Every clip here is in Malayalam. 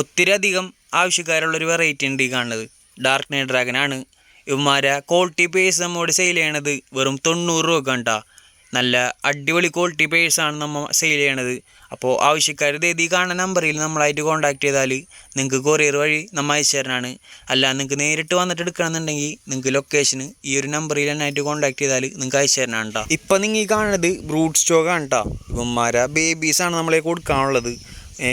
ഒത്തിരി അധികം ആവശ്യക്കാരുള്ളൊരു വെറൈറ്റി ഉണ്ട് ഈ കാണുന്നത്. ഡാർക്ക് നൈറ്റ് ആണ്. ഇവന്മാരെ ക്വാളിറ്റി പേഴ്സ് നമ്മോട് സെയിൽ ചെയ്യണത് വെറും തൊണ്ണൂറ് രൂപ കണ്ടാ. നല്ല അടിപൊളി ക്വാളിറ്റി പേഴ്സാണ് നമ്മൾ സെയിൽ ചെയ്യണത്. അപ്പോൾ ആവശ്യക്കാർ ഈ കാണുന്ന നമ്പറിൽ നമ്മളായിട്ട് കോൺടാക്ട് ചെയ്താൽ നിങ്ങൾക്ക് കൊറിയർ വഴി നമ്മൾ അയച്ചു തരാനാണ് അല്ല നിങ്ങൾക്ക് നേരിട്ട് വന്നിട്ട് എടുക്കണമെന്നുണ്ടെങ്കിൽ നിങ്ങൾക്ക് ലൊക്കേഷന് ഈ ഒരു നമ്പറിൽ തന്നെ ആയിട്ട് കോൺടാക്ട് ചെയ്താൽ നിങ്ങൾക്ക് അയച്ചു തരാനാണ് കേട്ടോ ഇപ്പം നിങ്ങൾ ഈ കാണുന്നത് ബ്രൂട്ട് സ്റ്റോക്കാണ് കേട്ടോ ഇവന്മാരെ ബേബീസാണ് നമ്മളെ കൊടുക്കാനുള്ളത്.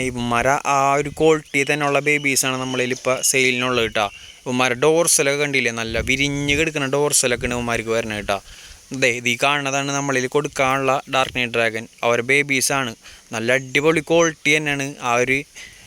ഇവന്മാര ആ ഒരു ക്വാളിറ്റി തന്നെയുള്ള ബേബീസാണ് നമ്മളിൽ ഇപ്പോൾ സെയിലിനുള്ളത് കേട്ടോ ഇവന്മാരെ ഡോർസലൊക്കെ കണ്ടില്ലേ? നല്ല വിരിഞ്ഞ് കിടക്കുന്ന ഡോർസലൊക്കെയാണ് ഇവന്മാർക്ക് വരണത് കേട്ടോ ഇത് ഈ കാണുന്നതാണ് നമ്മളിൽ കൊടുക്കാനുള്ള ഡാർക്ക് നൈറ്റ് ഡ്രാഗൻ അവരെ ബേബീസാണ് നല്ല അടിപൊളി ക്വാളിറ്റി തന്നെയാണ് ആ ഒരു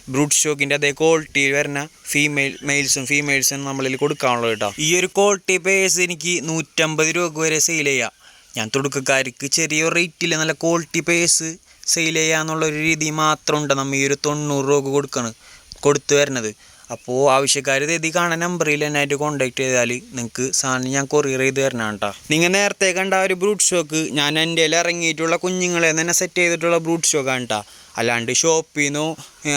ബ്രൂട്ട് ഷോക്കിന്റെ അതേ ക്വാളിറ്റി വരുന്ന ഫീമെയിൽ മെയിൽസും ഫീമെയിൽസും നമ്മളിൽ കൊടുക്കാനുള്ളത് കേട്ടോ ഈ ഒരു ക്വാളിറ്റി പേഴ്സ് എനിക്ക് നൂറ്റമ്പത് രൂപ വരെ സെയിൽ ചെയ്യാം. ഞാൻ തുടക്കക്കാർക്ക് ചെറിയ റേറ്റിൽ നല്ല ക്വാളിറ്റി പേഴ്സ് സെയിൽ ചെയ്യാന്നുള്ളൊരു രീതി മാത്രമുണ്ട് നമ്മൾ ഈ ഒരു തൊണ്ണൂറ് രൂപ കൊടുക്കണം കൊടുത്തു വരുന്നത് അപ്പോൾ ആവശ്യക്കാർ ഇത് കാണാൻ നമ്പറിൽ എന്നായിട്ട് കോൺടാക്ട് ചെയ്താൽ നിങ്ങൾക്ക് സാധനം ഞാൻ കൊറിയർ ചെയ്ത് തരണം കേട്ടോ നിങ്ങൾ നേരത്തെ കണ്ട ഒരു ബ്രൂട്ട് സ്റ്റോക്ക് ഞാൻ എന്റെ ഇറങ്ങിയിട്ടുള്ള കുഞ്ഞുങ്ങളെ തന്നെ സെറ്റ് ചെയ്തിട്ടുള്ള ബ്രൂട്ട് സ്റ്റോക്കാണ് കേട്ടോ അല്ലാണ്ട് ഷോപ്പിൽ നിന്നോ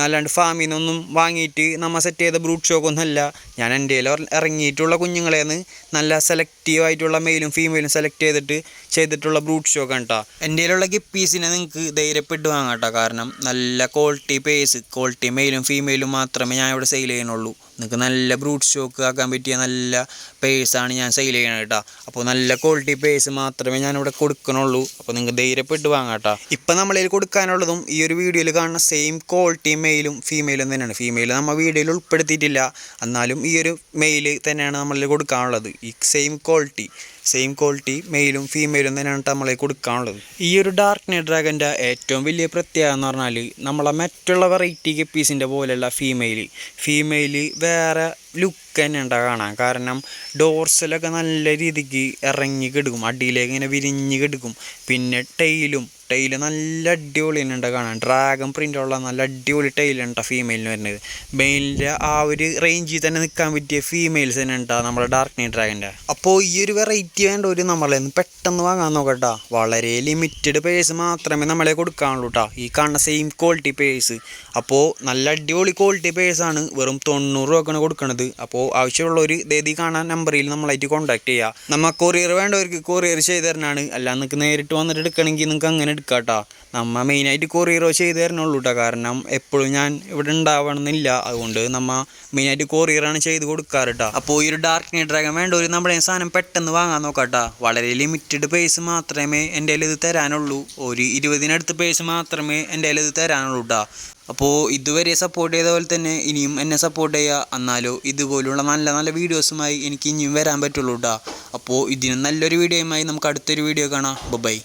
അല്ലാണ്ട് ഫാമിൽ നിന്നൊന്നും വാങ്ങിയിട്ട് നമ്മൾ സെറ്റ് ചെയ്ത ബ്രൂട്ട് സ്റ്റോക്കൊന്നും അല്ല. ഞാൻ എന്റെ ഇറങ്ങിയിട്ടുള്ള കുഞ്ഞുങ്ങളെന്ന് നല്ല സെലക്റ്റീവ് ആയിട്ടുള്ള മെയിലും ഫീമെയിലും സെലക്ട് ചെയ്തിട്ട് ചെയ്തിട്ടുള്ള ബ്രൂട്ട് സ്റ്റോക്കാണ് കേട്ടോ എന്റെ ഉള്ള ഗിപ്പീസിനെ നിങ്ങൾക്ക് ധൈര്യപ്പെട്ട് വാങ്ങാം കേട്ടോ കാരണം നല്ല ക്വാളിറ്റി പേസ് ക്വാളിറ്റി മെയിലും ഫീമെയിലും മാത്രമേ ഞാൻ ഇവിടെ സെയിൽ ചെയ്യണുള്ളൂ നിങ്ങൾക്ക് നല്ല ബ്രൂട്ട് സ്റ്റോക്ക് ആക്കാൻ പറ്റിയ നല്ല പേഴ്സാണ് ഞാൻ സെയിൽ ചെയ്യണത് കേട്ടോ അപ്പോൾ നല്ല ക്വാളിറ്റി പേഴ്സ് മാത്രമേ ഞാൻ ഇവിടെ കൊടുക്കണുള്ളൂ. അപ്പോൾ നിങ്ങൾക്ക് ധൈര്യപ്പെട്ട് വാങ്ങാം കേട്ടോ ഇപ്പം നമ്മളിൽ കൊടുക്കാനുള്ളതും ഈ ഒരു വീഡിയോയിൽ കാണുന്ന സെയിം ക്വാളിറ്റി മെയിലും ഫീമെയിലും തന്നെയാണ്. ഫീമെയിൽ നമ്മൾ വീഡിയോയിൽ ഉൾപ്പെടുത്തിയിട്ടില്ല. എന്നാലും ഈ ഒരു മെയിൽ തന്നെയാണ് നമ്മളിൽ കൊടുക്കാനുള്ളത്. ഈ സെയിം ക്വാളിറ്റി സെയിം ക്വാളിറ്റി മെയിലും ഫീമെയിലും തന്നെയാണ് നമ്മളെ കൊടുക്കാനുള്ളത്. ഈ ഒരു ഡാർക്ക് നൈറ്റ് ഡ്രാഗന്റെ ഏറ്റവും വലിയ പ്രത്യേകത എന്ന് പറഞ്ഞാൽ നമ്മളെ മറ്റുള്ള വെറൈറ്റി ഗപ്പീസിന്റെ പോലെയുള്ള ഫീമെയിൽ ഫീമെയിൽ വേറെ ലുക്ക് തന്നെ ഉണ്ടാ കാണാൻ കാരണം ഡോർസിലൊക്കെ നല്ല രീതിക്ക് ഇറങ്ങി കിടക്കും. അടിയിലേക്ക് ഇങ്ങനെ വിരിഞ്ഞ് കിടക്കും. പിന്നെ ടൈലും ടൈൽ നല്ല അടിപൊളി തന്നെ ഉണ്ട് കാണാൻ ഡ്രാഗൺ പ്രിന്റുള്ള നല്ല അടിപൊളി ടൈലുണ്ട് ഫീമെയിലിന് വരുന്നത്? മെയിലിന്റെ ആ ഒരു റേഞ്ചിൽ തന്നെ നിൽക്കാൻ പറ്റിയ ഫീമെയിൽസ് തന്നെ ഉണ്ടാ നമ്മുടെ ഡാർക്ക് നൈറ്റ് ഡ്രാഗന്റെ അപ്പോൾ ഈ ഒരു വെറൈറ്റി വേണ്ട ഒരു നമ്മളെ പെട്ടെന്ന് വാങ്ങാൻ നോക്കട്ടാ. വളരെ ലിമിറ്റഡ് പേഴ്സ് മാത്രമേ നമ്മളെ കൊടുക്കാനുള്ളൂ കേട്ടോ ഈ കാണുന്ന സെയിം ക്വാളിറ്റി പേഴ്സ് അപ്പോൾ നല്ല അടിപൊളി ക്വാളിറ്റി പേഴ്സാണ് വെറും തൊണ്ണൂറ് രൂപക്കാണ് കൊടുക്കുന്നത് അപ്പോൾ ആവശ്യമുള്ളവർ ദേദി കാണാൻ നമ്പറിൽ നമ്മളായിട്ട് കോൺടാക്ട് ചെയ്യുക നമ്മൾ കൊറിയർ വേണ്ടവർക്ക് കൊറിയർ ചെയ്ത് തരണമാണ് അല്ല നിങ്ങൾക്ക് നേരിട്ട് വന്നിട്ട് എടുക്കണമെങ്കിൽ നിങ്ങൾക്ക് അങ്ങനെ എടുക്കാട്ടോ. കേട്ടോ നമ്മ മെയിനായിട്ട് കൊറിയറോ ചെയ്ത് തരണുള്ളൂ കേട്ടോ കാരണം എപ്പോഴും ഞാൻ ഇവിടെ ഉണ്ടാവണമെന്നില്ല അതുകൊണ്ട് നമ്മൾ മെയിനായിട്ട് കൊറിയറാണ് ചെയ്ത് കൊടുക്കാറ് കേട്ടോ അപ്പോൾ ഈ ഒരു ഡാർക്ക് നൈറ്റ് ഡ്രാഗൺ വേണ്ടവർ നമ്മുടെ സാധനം പെട്ടെന്ന് വാങ്ങാൻ നോക്കാം വളരെ ലിമിറ്റഡ് പേസ് മാത്രമേ എന്റെ ഇത് തരാനുള്ളൂ. ഒരു ഇരുപതിനടുത്ത് പേസ് മാത്രമേ എന്റെ ഇത് തരാനുള്ളൂ കേട്ടോ അപ്പോൾ ഇതുവരെ സപ്പോർട്ട് ചെയ്ത പോലെ തന്നെ ഇനിയും എന്നെ സപ്പോർട്ട് ചെയ്യുക എന്നാലോ ഇതുപോലുള്ള നല്ല നല്ല വീഡിയോസുമായി എനിക്ക് ഇനിയും വരാൻ പറ്റുള്ളൂ കേട്ടോ അപ്പോൾ ഇതിന് നല്ലൊരു വീഡിയോയുമായി നമുക്ക് അടുത്തൊരു വീഡിയോ കാണാം. ബൈ